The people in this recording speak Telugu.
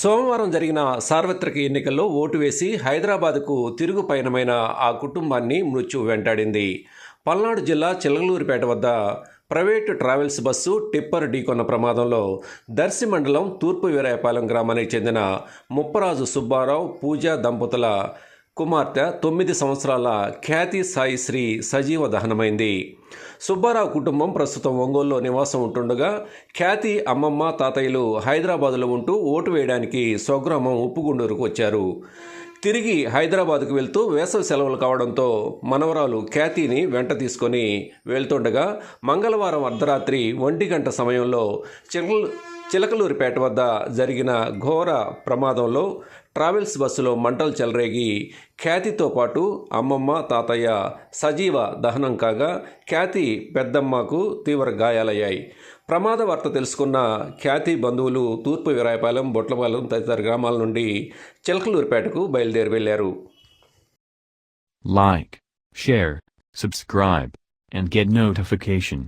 సోమవారం జరిగిన సార్వత్రిక ఎన్నికల్లో ఓటు వేసి హైదరాబాద్కు తిరుగు పయనమైన ఆ కుటుంబాన్ని మృత్యు వెంటాడింది. పల్నాడు జిల్లా చిలగలూరుపేట వద్ద ప్రైవేటు ట్రావెల్స్ బస్సు టిప్పర్ ఢీకొన్న ప్రమాదంలో దర్శి మండలం తూర్పు వీరాయపాలెం గ్రామానికి చెందిన ముప్పరాజు సుబ్బారావు పూజ దంపతుల కుమార్తె తొమ్మిది సంవత్సరాల ఖ్యాతి సాయి శ్రీ సజీవ దహనమైంది. సుబ్బారావు కుటుంబం ప్రస్తుతం ఒంగోలులో నివాసం ఉంటుండగా ఖ్యాతి అమ్మమ్మ తాతయ్యలు హైదరాబాదులో ఉంటూ ఓటు వేయడానికి స్వగ్రామం ఉప్పుగుండూరుకు వచ్చారు. తిరిగి హైదరాబాద్కు వెళ్తూ వేసవి సెలవులు కావడంతో మనవరాలు ఖ్యాతిని వెంట తీసుకొని వెళ్తుండగా మంగళవారం అర్ధరాత్రి ఒంటి గంట సమయంలో చిలకలు చిలకలూరిపేట వద్ద జరిగిన ఘోర ప్రమాదంలో ట్రావెల్స్ బస్సులో మంటలు చెలరేగి ఖ్యాతితో పాటు అమ్మమ్మ తాతయ్య సజీవ దహనం కాగా ఖ్యాతి పెద్దమ్మకు తీవ్ర గాయాలయ్యాయి. ప్రమాద వార్త తెలుసుకున్న ఖ్యాతి బంధువులు తూర్పు విరాయపాలెం బొట్లపాలెం తదితర గ్రామాల నుండి చిలకలూరిపేటకు బయలుదేరి వెళ్ళారు like share subscribe and get notification